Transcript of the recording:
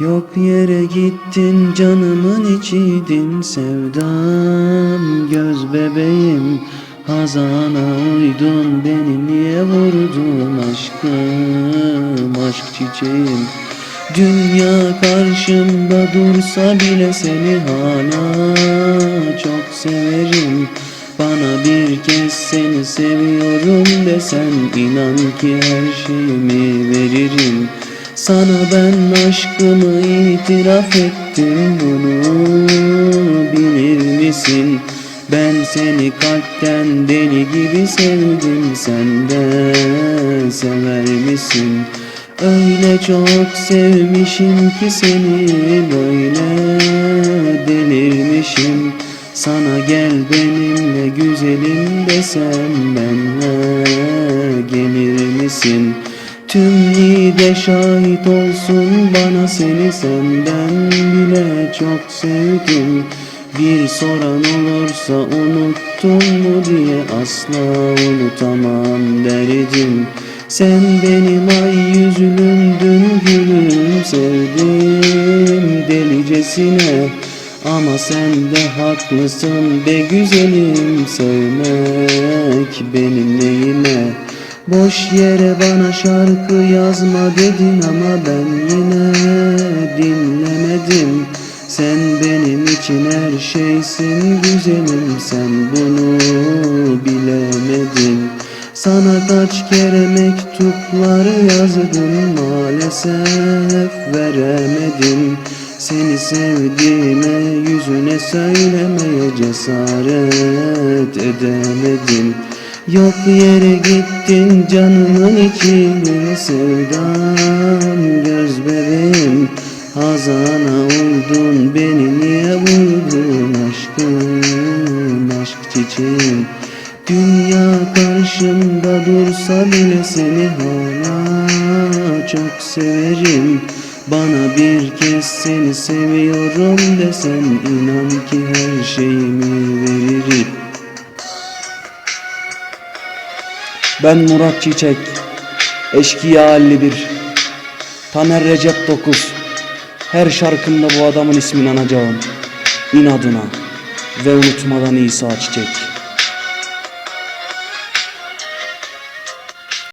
Yok yere gittin canımın içiydin. Sevdam göz bebeğim Hazana uydun. Beni niye vurdun aşkım aşk çiçeğim? Dünya karşımda dursa bile seni hala çok severim. Bana bir kez seni seviyorum desen inan ki her şeyimi veririm Sana ben aşkımı itiraf ettim bunu bilir misin? Ben seni kalpten deli gibi sevdim sen de sever misin? Öyle çok sevmişim ki seni böyle delirmişim Sana gel benimle güzelim desem benle gelir misin? Tüm de şahit olsun bana seni senden bile çok sevdim. Bir soran olursa unuttun mu diye asla unutamam derdim. Sen benim ay yüzlümdün gülüm sevdim delicesine. Ama sen de haklısın be güzelim sevmek benim neyime Boş yere bana şarkı yazma dedin ama ben yine dinlemedim. Sen benim için her şeysin güzelim sen bunu bilemedin. Sana kaç kere mektuplar yazdım maalesef veremedim. Seni sevdiğime yüzüne söylemeye cesaret edemedim Yok yere gittin canımın içine sevdam göz bebeğim. Hazana oldun beni niye vurdun aşkım aşk çiçeğim? Dünya karşımda dursa bile seni hala çok severim. Bana bir kez seni seviyorum desen inan ki her şeyimi veririm Ben Murat Çiçek, Eşkıya 51, Taner Recep 9. Her şarkımda bu adamın ismini anacağım. İnadına ve unutmadan İsa Çiçek.